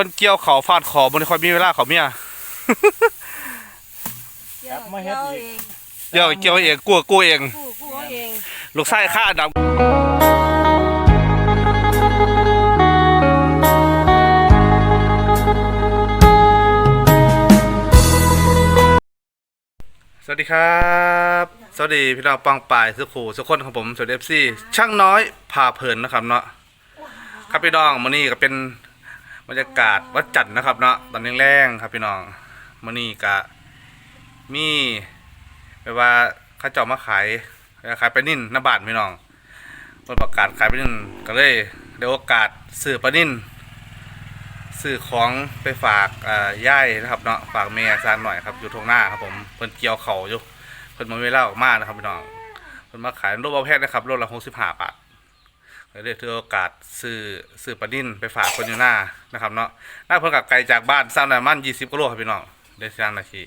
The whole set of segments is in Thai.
คนเกี่ยวเขาฟาดขอบ่ได้ค่อยมีเวลาเขาเมียเกี่ยวเกี่ยวเองเกี่ยวเกี่ยวเองกลัวกลัวเองผู้ผู้เอาเองลูกไส้ข้าดำสวัสดีครับ สวัสดีพี่น้องปังป่ายสุขูสุขคนของผมสวัสดีเอฟซีช่างน้อยพาเพลินนะครับเนาะครับพี่น้องมื้อนี้ก็เป็น บรรยากาศวัดจันทร์นะครับเนาะตอนแรงๆครับพี่น้องมื้อนี้ก็มีแบบว่าข้าเจ้ามาขายขายไปลานิ่นหน้าบานพี่น้องเปิดประกาศขายไปลานิ่นก็เลยได้โอกาสซื้อปลานิ่นซื้อของไปฝากอ่าย่ายนะครับเนาะฝากเมียซานหน่อยครับอยู่ทงหน้าครับผมเพิ่นเกี่ยวเขาอยู่เพิ่นมาเวลาออกมานะครับพี่น้องเพิ่นมาขายโลบะแพทย์นะครับโลละหกสิบห้าบาท ก็เลยถือโอกาสซื้อซื้อปลาดิ้นไปฝากคนอยู่หน้านะครับเนาะหน้าเพิ่นกับไกลจากบ้านสร้างหน่อยมันยี่สิบกิโลครับพี่น้องได้สร้างนาที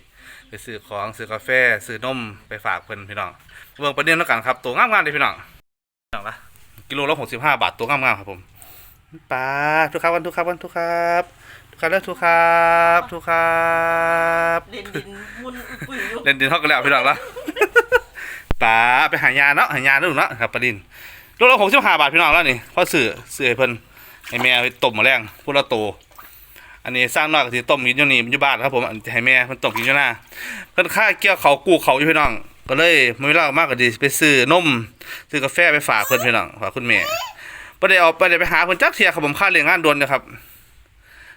ไปซื้อของซื้อกาแฟซื้อนมไปฝากเพิ่นพี่น้องเบิ่งปลาดิ้นแล้วกันครับตัวงามๆเลยพี่น้องพี่น้องละกิโลละหกสิบห้าบาทตัวงามๆครับผมปลาทุกครับวันทุกครับวันทุกครับทุกครับแล้วทุกครับทุกครับเล่นดินมุนอุ้ยปุ้ยอยู่เล่นดินเท่ากันแล้วพี่น้องละป๋าไปหายาเนาะหายาดูเนาะครับปลาดิน โลละหกสิบห้าบาทพี่น้องแล้วนี่พ่อสื่อสื่อให้เพิ่นให้แม่ไปต้มมาแรงพูดละโต อันนี้สร้างน้อยก็สิต้มกินอยู่นี่มันอยู่บ้านครับผมอันให้แม่มันต้มกินอยู่หน้าเพิ่นค่าเกี่ยวเขากู้เขาอยู่พี่น้อง ก็เลยมื้อเวลามากก็ดีไปซื้อนมซื้อกาแฟไปฝากเพิ่นพี่น้องฝากคุณแม่บ่ได้เอาบ่ได้ไปหาเพิ่นจักเที่ยครับผมค่าเลี้ยงงานด่วนนะครับ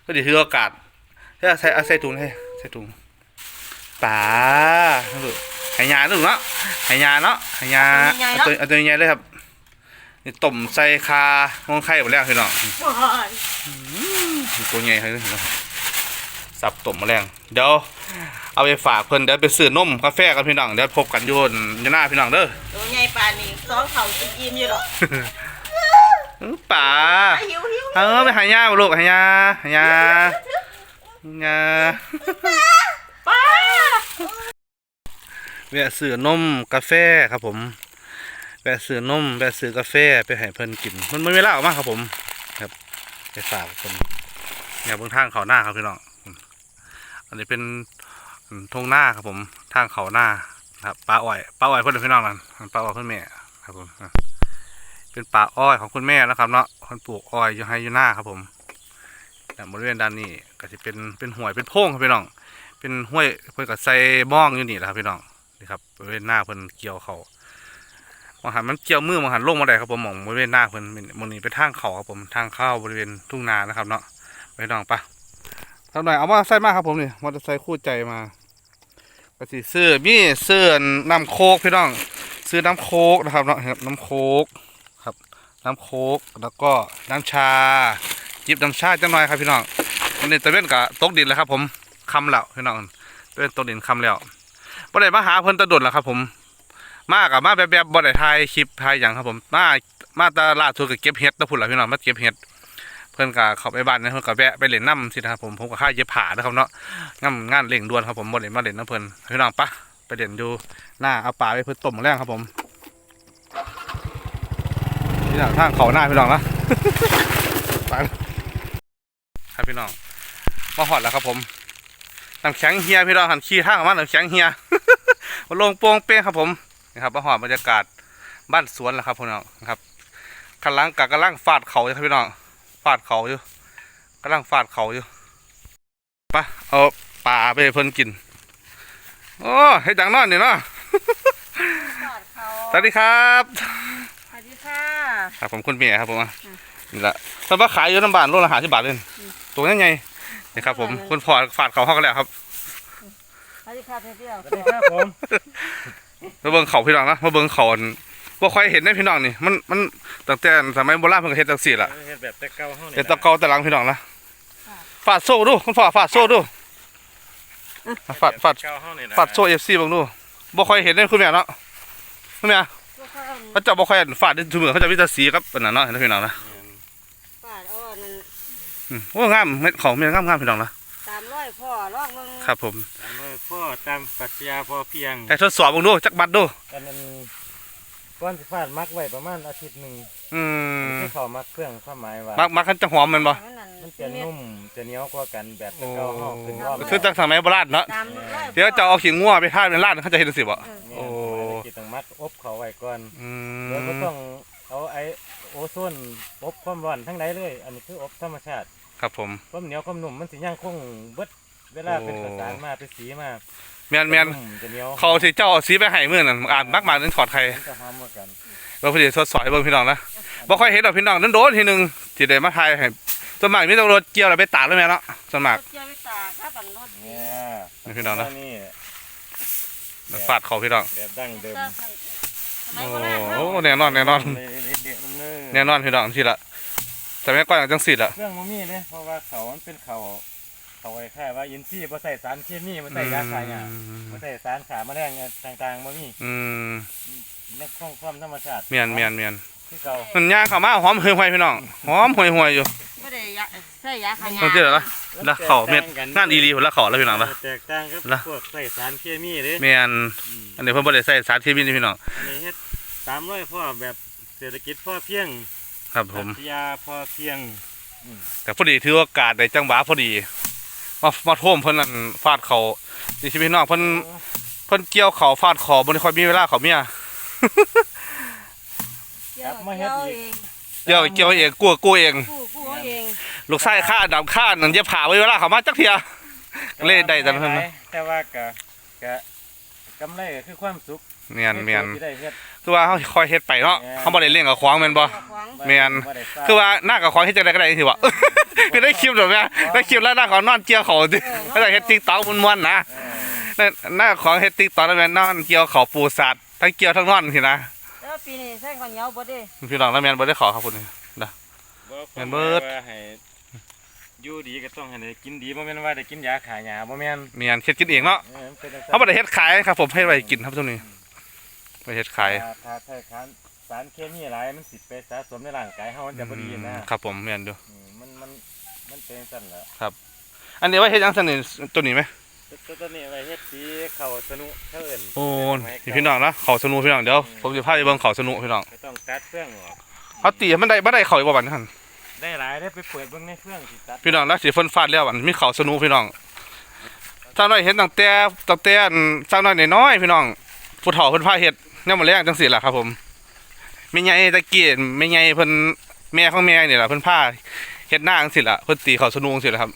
ก็ดีถือโอกาสเฮ้ยใส่เอาใส่ถุงให้ใส่ถุงป่าลูกหายาลูกเนาะหายาเนาะหายาเอาตัวเอาตัวใหญ่เลยครับ นี่ต้มใส่คามองไข่หมดแล้วพี่น้องว้ายตัวใหญ่เลยพี่น้องสับต้มมาแรงเดี๋ยวเอาไปฝากเพิ่นเดี๋ยวไปซื้อนมกาแฟกันพี่น้องเดี๋ยวพบกันอยูนอยหน้าพี่น้องเด้อตัวใหญ่ปานนี้สองเข่าจะยิ้มอยู่หรอกอื้อป่าหิวหิวเออไปหายาบ่ลูกหายาหายาหายาป้าแวะซื้อนมกาแฟครับผม แวะซื้อนมแวะซื้อกาแฟไปให้เพิ่นกิน มันไม่เวลาออกมาครับผม ครับไปฝากคนอย่าเบิ่งทางเขาหน้าครับพี่น้องอันนี้เป็นทงหน้าครับผม ทางเขาหน้าครับปลาอ้อยปลาอ้อยเพื่อนพี่น้องนั่นปลาอ้อยเพื่อนแม่ครับผมเป็นป่าอ้อยของคุณแม่นะครับเนาะคนปลูกอ้อยอยู่ให้อยู่หน้าครับผมแต่บริเวณด้านนี้ก็จะเป็นเป็นห่วยเป็นโพงครับพี่น้อง เป็นห้วยเพื่อนกับใส่บ้องอยู่นี่แหละครับพี่น้องนี่ครับบริเวณหน้าเพิ่อนเกี่ยวเขา มองหันมันเกี่ยวมือมองหันลงมาได้ครับผมมองบริเวณหน้าเพิ่นมันนี่เป็นทางเขาครับผมทางเข้าบริเวณทุ่งนานะครับ เนาะไปน้องปะทำหน่อยเอามาใส่มากครับผมนี่มอเตอร์ไซค์คู่ใจมาก็สิซื้อมีเสื้อน้ำโคกพี่น้องซื้อน้ำโคกนะครับเนาะครับน้ำโคกครับ น้ำโคกแล้วก็น้ำชาจิบน้ำชาจังหน่อยครับพี่น้องวันนี้ตะเวนกับตกดินแล้วครับ ผมคำแล้วพี่น้องตะเวนตกดินคำแล้วบ่ได้มาหาเพิ่นตะดนแล้วครับผม มากับมาแบบแบบบ่ได้ถ่ายคลิปถ่ายหยังครับผมมามาตลาดทุนก็เก็บเห็ดตะพุ่นละพี่น้องมาเก็บเห็ดเพิ่นก็เข้าไปบ้านนะเพิ่นก็แวะไปเล่นน้ำสินะครับผมผมก็ค่าเย็บผ้านะครับเนาะงานงานเร่งด่วนครับผมบ่ได้มาเล่นน้ำเพิ่นพี่น้องปะไปเล่นอยู่หน้าเอาปลาไปเพิ่นต้มแรงครับผมพี่น้องทางเขาหน้าพี่น้องนะไปครับพี่น้องมาหอดแล้วครับผมน้ำแข็งเฮียพี่น้องหันขี้ทางออกมาน้ำแข็งเฮียมาลงโป่งเป้งครับผม นะครับมาหอดบรรยากาศบ้านสวนแหละครับพี่น้องนะครับขันหลังกับกำลังฟาดเขาอยู่ครับพี่น้องฟาดเขาอยู่กำลังฟาดเขาอยู่ไปะเอาปลาไปให้เพิ่นกินโอ้ให้ดังนอนนี่เนาะสอดเขาสวัสดีครับสวัสดีค่ะครับผมคุณเมียครับผมอะนี่แหละถ้าว่าขายอยู่น้ำบานโลละหาสิบบาทเลยตัวนี้ไงนี่ครับ ผมคุณพ่อฟาดเขาเข้ากันแล้วครับสวัสดีค่ะเที่ยวสวัสดีครับผม มาเบิ่งเขาพี่น้องนะมาเบิ่งเขาอันบ่ค่อยเห็นได้พี่น้องนี่มันมันตั้งแต่สมัยโบราณเพิ่นก็เฮ็ดจังซี่ล่ะเฮ็ดแบบแต่เก่าเฮานี่เป็นตะเกาตะลังพี่น้องนะฟาดโซ่ดูคุณพ่อฟาดโซ่ดูฟาดฟาดเก่าเฮานี่นะฟาดโซ่เอฟซีบ้างดูบ่ค่อยเห็นเลยคุณแม่เนาะคุณแม่พวกเขาเขาเจะบ่ค่อยฟาดที่ถุงมือเขาจะมีแต่สีกับอันนั้นเนาะเห็นไหมพี่น้องนะปาดอ้อนั่นอืมโอ้งามเม็ดของมันงามงามพี่น้องนะตามร้อยพ่อลองมึงครับผมตามเลยพ่อตามปรัชญาพอเพียงแต่ทดสอบมองดูจักบัตรดูอันนั้นก้อนสิฟาดมักไว้ประมาณอาทิตย์หนึ่งอืมที่เขามักเครื่องความหมายว่ามักมักขันจะหอมมันบ่มันจะนุ่มจะเนียวกว่ากันแบบตเกาองขึ้นรอบคือจากสมัยโบราณเนาะเดี๋ยวจะเอาขิงงัวไปทาดเป็นลาดเขาจะเห็นสิบ่โอ้กินต้องมักอบเขาไว้ก่อนแล้วก็ต้องเอาไอโอโซนอบความร้อนทั้งใดเลย อันนี้คืออบธรรมชาติ ครับผมความเหนียวความหนุ่มมันสิย่างคงเบิดเวลาเป็นกระสานมาเป็นสีมาแมนแมนจะเหเขาที่เจ้าสีไปให้เมื่อนั้นอ่านมากมาเน้นถอดใครเราพอดีสดสอยเบิ่งพี่น้องนะบ่ค่อยเห็นดอกพี่น้องนั่นโดนทีหนึ่งจีได้มาไทยสมัครม่ต้องรถเกี่ยวเราไปตากเลยแม่เนาะสวนมัครเกี่ยวไปตากข้าบังรถนี่ยพี่น้องนะฟาดเขาพี่น้องแบบดั้งเดิมโอ้แน่นอนแน่นอนแน่นอนพี่น้องที่ละ แต่สม่ก่อนจังสิล่ะเรื่องมันมีเนี่ยเพราะว่าเขามันเป็นเขาเขาไอ้แค่ว่าอินซี่มาใส่สารเคมีมาใส่ยาฆ่าหญ้าบ่ใส่สารขาแมลงต่างๆบ่มีอืมนักท่องความธรรมชาติเมียนเมียนเมียนคือเก่ามันย่างเข้ามาหอมห่วยๆพี่น้องหอมห่วยๆอยู่ไม่ได้ยาใส่ยาฆ่าหญ้ามันสิล่อละเขาเม็ดงานอีรีผมละเขาแล้วพี่น้องละแตกต่างกับพวกใส่สารเคมีเลยเมียนอันนี้เพิ่นบ่เลยใส่สารเคมีนี่พี่น้องอันนี้เตามร้อยพ่อแบบเศรษฐกิจพ่อเพียง ครับผมยาพอเที่ยงแต่พอดีถือโอกาสในจังหวะพอดี มามาท่วมเพิ่นนั่นฟาดเขาดิฉันพี่น้องเพิ่นเพิ่นเกี่ยวเขาฟาดขอบนคอยมีเวลาเขาเมียเกี่ยวเองเกี่ยวเองกลัวกลัวเองลูกไส้ข้าดำข้านั่นจะผ่าไว้เวลาเขามาจักเทียเล่ได้แต่เพิ่นแต่ว่ากะกะกำไรคือความสุขเมียนเมียน คือว่าเขาคอยเฮ็ดไปเนาะเขาบ่ได้เล่นกับขวางแม่นบ่แม่นคือว่าหน้ากับขวางเฮ็ดจังได๋ก็ได้สิบ่คือได้คลิปดอกแม่ได้คลิปแล้วหน้าเขานอนเกี่ยวเขาสิแล้เฮ็ดติ๊กต๊อกม่วนๆนะหน้าของเฮ็ดติ๊กต๊อกแล้วแม่นนอนเกี่ยวเขาปูสัตว์ทั้งเกี่ยวทั้งนอนสินะแล้วปีนี้แท่ข้าวเหนียวบ่ได้พี่น้องแล้วแม่นบ่ได้ขอครับพุ่นนะแม่นเบิดอยู่ดีก็ต้องให้ได้กินดีบ่แม่นว่าได้กินยาขายยาบ่แม่นแม่นเฮ็ดกินเองเนาะเขาบ่ได้เฮ็ดขายครับผมให้ไว้กินครับช่วงนี้ ไปเฮ็ดข่ยถ้าถ้าใช้สารสารเคมีหลายมันสิไปสะสมในร่างกายเฮามันจะบ่ดีนะครับผมแม่นดูมันมันมันเป็นสั่นแหล้ครับ อันนี้ว่าเฮ็ดหยังซั่นนี่ตัวนี้ไหมตัวตัวนี้ไว้เฮ็ดสีเข้าสนุเท่าอิ้นโอ้นี่พี่น้องนะเขาสนุพี่น้องเดี๋ยวผมสิพาไปเบิ่งเขาสนุพี่น้องก็ต้องตัดเครื่องออกเขาตีมันได้บ่ได้เขาอีกบ่บัดนั้นได้หลายได้ไปเปิดเบิ่งในเครื่องสิตัดพี่น้องแล้วสิเพิ่นฟาดแล้วบัดมีเขาสนุพี่น้องสาวน้อยเห็นตั้งแต่ตั้งแต่สาวน้อยน้อยพี่น้องผู้เฒ่าเพิ่นพาเฮ็ด เนี่ยหมดแรกจังสิล่ะครับ ผมไม่ไงตะเกียบไม่ไงเพิ่นแม่ของแม่เนี่ยล่ะเพิ่นผ้าเฮ็ดหน้าจังสิล่ะเพิ่นตีเขาสนุงสิล่ะครับ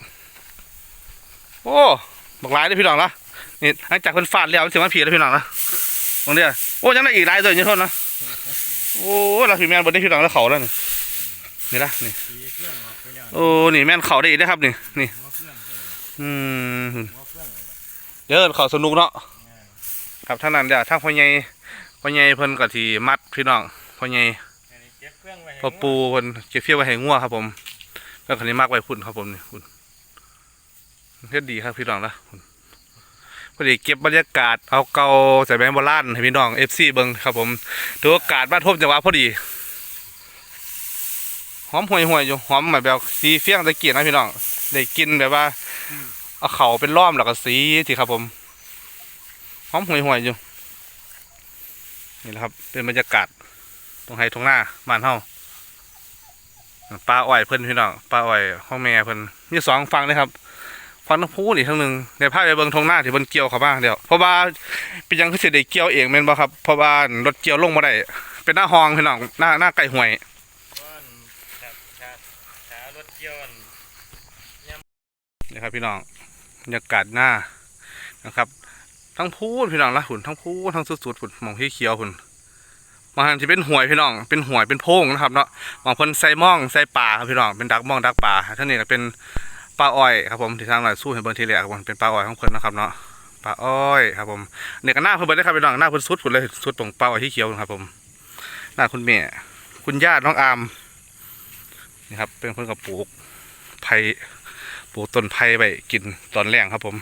โอ้บอกร้ายเลยพี่น้องละนี่อันจากเพิ่นฟาดแล้วเสียงมันผีแล้วพี่น้องละตรงเดียโอ้ยังได้อีกลายเลยนี่ทนนะโอ้เราพี่แม่นบนได้พี่น้องแล้วเขาแล้วนี่นี่ละนี่โอ้นี่แม่เขาได้อีกนะครับนี่นี่อืมเดินเขาสนุกเนาะครับท่านนั้นเดี๋ยวทางพ่อใหญ่ อใหญ่เพิ่นก็ที่มัดพี่น้องพ่อใหญ่พ่อปูเพิ่นเก็บเฟี้ยวไว้ให้งัวครับ ผมแล้วคันนี้มากไว้คุณครับผมนี่คุณเฮ็ดดีครับพี่น้องนะคุณพอดีเก็บบรรยากาศเอาเกาใส่แบงค์บอลานให้พี่น้องเอฟซีเบิ้งครับผมถือโอกาสบ้านทบจังหวะพอดีหอมห่วยห่วยอยู่หอมแบบสีเฟี้ยงตะเกียบนะพี่น้องได้กินแบบว่าเอาเข่าเป็นล้อมแล้วก็สีทีครับผมหอมห่วยห่วยอยู่ี่นะครับ เป็นบรรยากาศตรงไฮทงหน้าบ้านเฮาปลาอ่อยเพิ่นพี่น้องปลาอ่อยห้องแม่เพิ่นมีสองฟังเลยครับฟังน้ำพุนี่ทั้งหนึ่งในภาพไปเบิ้งทงหน้าที่บนเกี่ยวเขาบ้างเดี๋ยวเพราะว่าเป็นยังคือเสียได้เกี่ยวเองเม่นบ่ครับเพราะว่ารถเกี่ยวลงมาได้เป็นหน้าห้องพี่น้องหน้าหน้าไก่ห่วยนี่ครับพี่น้องบรรยากาศหน้านะครับ ทั้งพูดพี่น้องละหุ่นทั้งพูดทั้งสุดๆหุ่นมองที่เขียวหุ่นมางที่เป็นหวยพี่น้อง เป็นหวยเป็นโพงนะครับเนาะบางคนใส่ม่องใส่ป่าพี่น้องเป็นดักม่องดักป่าท่านนี้เป็นปลาอ้อยครับผมที่ทางหน่อยสู้เห็นเบอร์ทีแรกครับผมเป็นปลาอ้อยของเพิ่นนะครับเนาะปลาอ้อยครับผมเนี่ยก็หน้าเพิ่นเบิร์ได้ครับพี่น้องหน้าเพิ่นสุดหุ่นเลยสุดตรงปลาอ้อยที่เขียวครับผมหน้าคุณแม่คุณย่าน้องอามนี่ครับเป็นเพิ่นกับปลูกไผ่ปลูกต้นไผ่ไปกินตอนแรงครับผม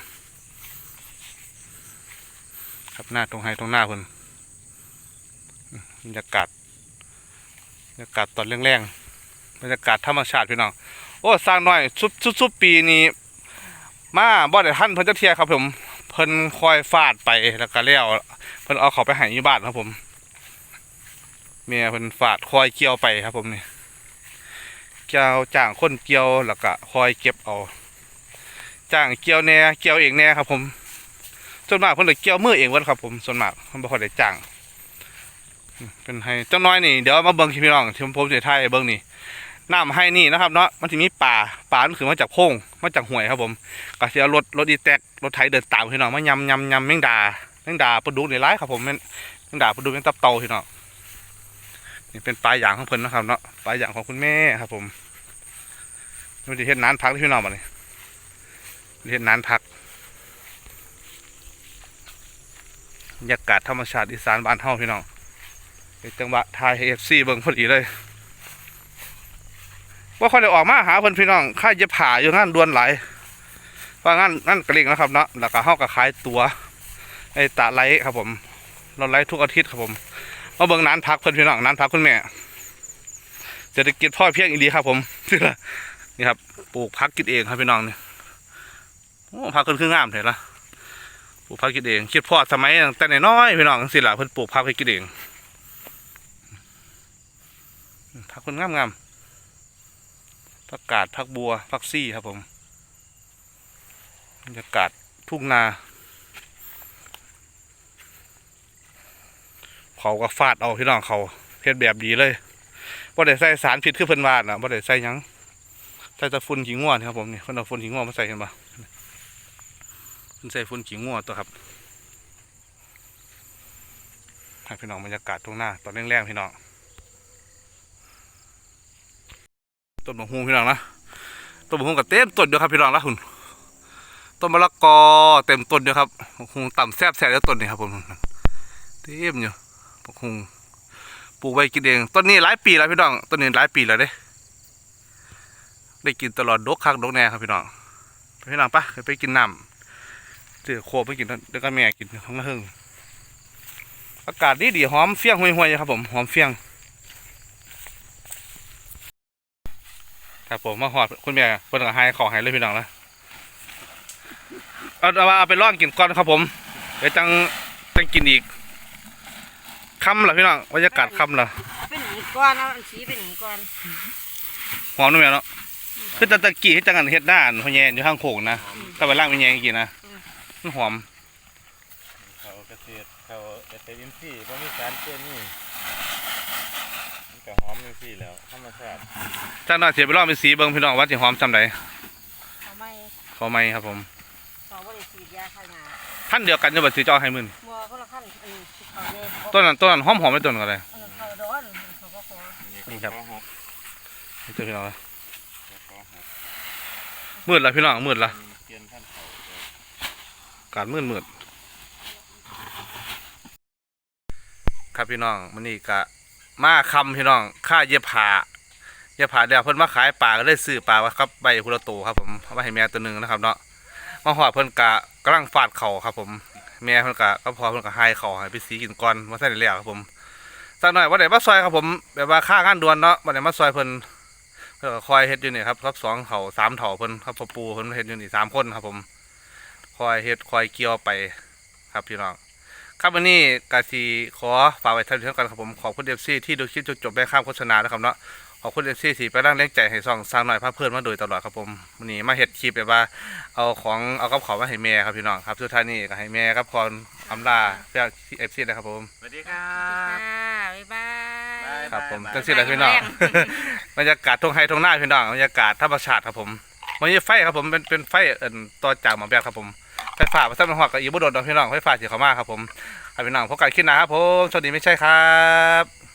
ครับหน้าตรงไฮตรงหน้าเพิ่นบรรยากาศบรรยากาศตอนแรงๆบรรยากาศธรรมชาติพี่น้องโอ้สร้างหน่อยชุบชุบชุบปีนี้มาบ่ได้ท่านพระเจ้าเทียครับผมเพิ่นคอยฟาดไปแล้วก็แล้วเพิ่นเอาเขาไปหายูบ้านครับผมเมียเพิ่นฟาดคอยเกี่ยวไปครับผมนี่เกี่ยวจ้างคนเกี่ยวแล้วก็คอยเก็บเอาจ้างเกี่ยวแน่เกี่ยวเองแน่ครับผม ส่วนมากเพิ่นเลยเกี่ยวมือเองวัดครับผมส่วนมากเพิ่นบ่ค่อยได้จ้างเป็นให้เจ้าน้อยนี่เดี๋ยวมาเบิ่งพี่น้องที่ผมจะถ่ายเบิ่งนี่น้ำให้นี่นะครับเนาะมันสิมีป่าป่ามันคือมาจากโพงมาจากห้วยครับผมก็สิเอารถรถอีแตกรถไถเดินตามพี่น้องมายำยำยำแมงดาแมงดาปลาดุกนี่หลายครับผมแม่งดาปลาดุกแมงตับเตาพี่น้องนี่เป็นปลายอย่างของเพิ่นนะครับเนาะปลายอย่างของคุณแม่ครับผมนี่จะเฮ็ดนานพักที่พี่น้องมาเลยเฮ็ดนานพัก บรรยากาศธรรมชาติอีสานบ้านเฮาพี่น้องจังหวะถ่ายเอฟซีเบิ่งพอดีเลยว่าเขาได้ออกมาหาเพิ่นพี่น้องค่ายเย็บผ้าอยู่งานดวนไหลว่างานงานกระลิงนะครับเนาะแล้วก็เฮาก็ขายตัวไอ้ตาไลท์ครับผม เราไลท์ทุกอาทิตย์ครับผมมาเบิ่งนานพักเพิ่นพี่น้องนานพักคุณแม่เศรษฐกิจพ่อเพียงอีดีครับผมนี่ครับปลูกพักกินเองครับพี่น้องเนี่ยโอ้พักขึ้นคืองามเห็นละ ปลูกพักกินเองคิดพ่อสมัยแต่น้อยพี่น้องสิล่ะเพิ่นปลูกพักให้กินเองพักเพิ่นงามงามๆผักกาดผักบัวผักซี่ครับผมบรรยากาศทุ่งนาเขาก็ฟาดเอาพี่น้องเขาเฮ็ดแบบดีเลยบ่ได้ใส่สารพิษคือเพิ่นว่าน่ะบ่ได้ใส่ยังใส่แต่ฝุ่นขี้งัวนครับผมนี่เพิ่นเอาฝุ่นขี้งัวมาใส่เห็นบ่เพิ่น ใส่ฝุ่นขี้งัวตัวครับให้พี่น้องบรรยากาศตรงหน้าตอนแรงๆพี่น้องต้นมะฮุงพี่น้องนะต้นมะฮุงก็เต็มต้นเดียวครับพี่น้องละคุณต้นมะละกอเต็มต้นเดียวครับมะฮุงต่ำแซบแซ่บเดียวต้นนี่ครับผมเต็มอยู่ปกคงปลูกไว้กินเองต้นนี้หลายปีแล้วพี่น้องต้นนี้หลายปีแล้วเด้ได้กินตลอดดกคักดกแน่ครับพี่น้องพี่น้องปะไปกินน้ำ เจอโคไปกินเดี๋ยวก็แม่กินท้องละหึ่งอากาศดีดีๆหอมเฟี้ยงห่วยๆครับผมหอมเฟี้ยงครับผมมาหอดคุณแม่เพิ่นก็ให้ของให้เลยพี่น้องนะเอาเอาว่าเอาไปร่อนกินก่อนครับผมเดี๋ยวจังจังกินอีกค่ำเหรอพี่น้องบรรยากาศค่ำเหรอเอาเป็นหนีก่อนเอาอันสีเป็นหนีก่อนหอมนู่นแม่เนาะคือตะตะกี้ให้จังกันเฮ็ดด้านพะแยนอยู่ข้างโขงนะก็ไปล่างพะแยนกินนะ มันหอม เขาเกษตรเขาเกษตรอินทรีย์บ่มีสารเคมีมันก็หอมจังซี่แหล้วธรรมชาติจังหน่อยเสียไปลองเป็นสีเบิ่งพี่น้องว่าสิหอมจำใดเอาไม่ขอไหมครับผมเขาบ่ได้ฉีดยาฆ่าหญ้าท่านเดียวกันจะบ่สิเจ้าให้มึนบ่คนละขั้นอันนี้เขาเด้ต้นนั้นต้นนั้นหอมหอมไม่ต้นกันเลยอันนั้นเขาดอนเขาก็ขอนี่ครับข้อหกนี่เจอพี่น้องนะข้อหกมืดละพี่น้องมืดละเปลี่ยนท่านเขาอา กาศมืดมืดครับพี่น้องมันนี่กะมาคำพี่น้องค่าเย็บผ้าเย็บผ้าเดี๋ยวเพิ่นมาขายปลาก็เลยซื้อปลาครับใบคุระโตครับผมเอามาให้แม่ตัวหนึ่งนะครับเนาะมาหอดเพิ่นกะกำลังฟาดเข่าครับผมแม่เพิ่นกะก็พอเพิ่นกะให้เข่าให้ไปสีกินก่อนมาใส่ได้แล้วครับผมสักหน่อยว่าได้มาซอยครับผมแบบว่าค่างานด่วนเนาะว่าได้มาซอยเพิ่นเพิ่นคอยเฮ็ดอยู่นี่ครับครับสองเข่าสามเถ่าเพิ่นครับพ่อปูเพิ่นเฮ็ดอยู่นี่สามคนครับผม คอยเฮ็ดคอยเกี่ยวไปครับพี่น้องครับวันนี้กาสีขอฝากไว้ท่านเท่ากันครับผมขอบคุณเอฟซีที่ดูคลิปจนจบแม่ข้ามโฆษณานะครับเนาะขอบคุณเอฟซีที่ไปร่างแรงใจให้ซองสร้างหน่อยพาเพื่อนมาโดยตลอดครับผมวันนี้มาเฮ็ดคลิปแบบว่าเอาของเอากับของมาให้แม่ครับพี่น้องครับสุดท้ายนี้ก็ให้แม่ครับพรอำลาเพื่อเอฟซีนะครับผมสวัสดีครัค่ะบบ๊ายบาย ครับผมบ๊ายบายจังซี่แหละพี่น้อง บรรยากาศทุ่งไฮทุ่งนาพี่น้องบรรยากาศธรรมชาติครับผมมันมีไฟครับผมเป็นเป็นไฟเอิ่นต่อจากหมอแบบครับผม ไฟฟ้าประสานหัวกับอีบุโดนดอกพี่น้องไฟฟ้าสีขามากครับผมพี่น้องพบกันขึ้นนะครับผมสวัสดีไม่ใช่ครับ